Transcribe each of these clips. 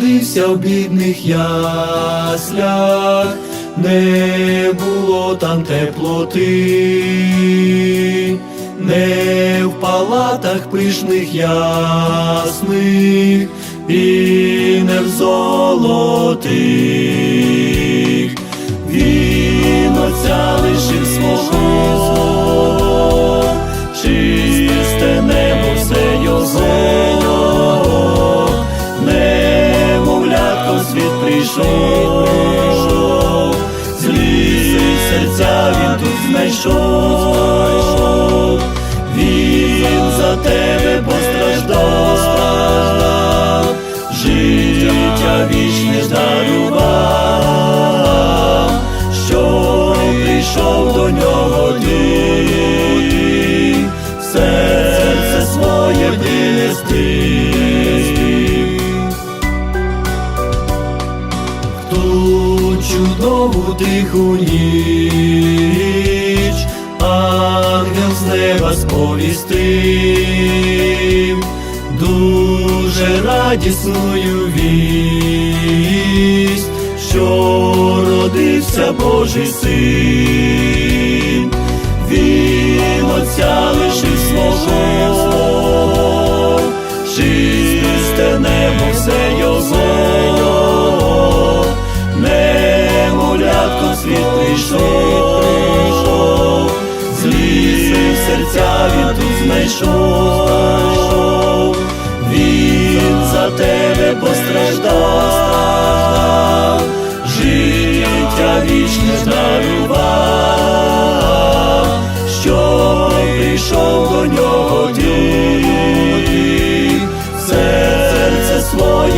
родився в бідних яслях, не було там теплоти, не в палатах пишних ясних і не в золотих. Він отця лишив свого, прийшов, злі серця він тут знайшов, ту чудову тиху ніч. Ангел з неба сповістив дуже радісною вість, що родився Божий син, він отця лишив свого, чисте небо все його,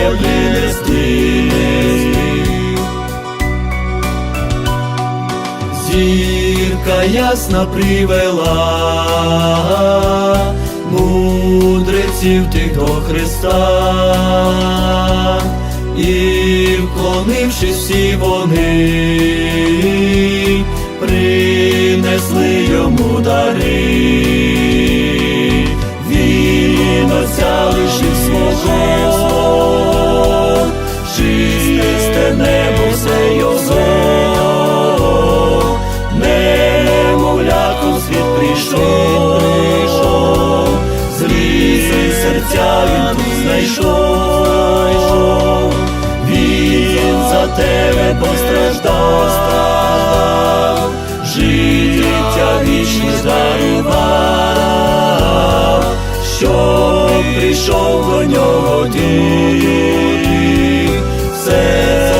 своє принести. Зірка ясна привела мудреців тих до Христа, і вклонившись всі вони, принесли йому дари, він небо все його, немовлятко світ прийшов, злі серця він тут знайшов, він за тебе постраждав, життя вічне дарував, що прийшов до нього ти, серце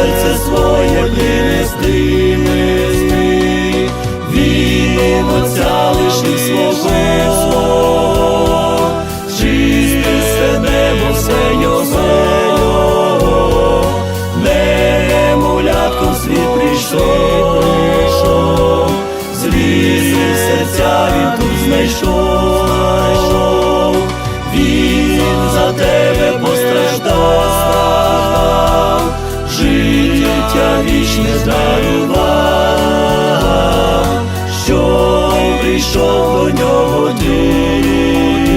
вічне дарував, що прийшов до нього ти,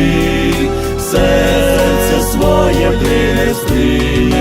серце своє принести.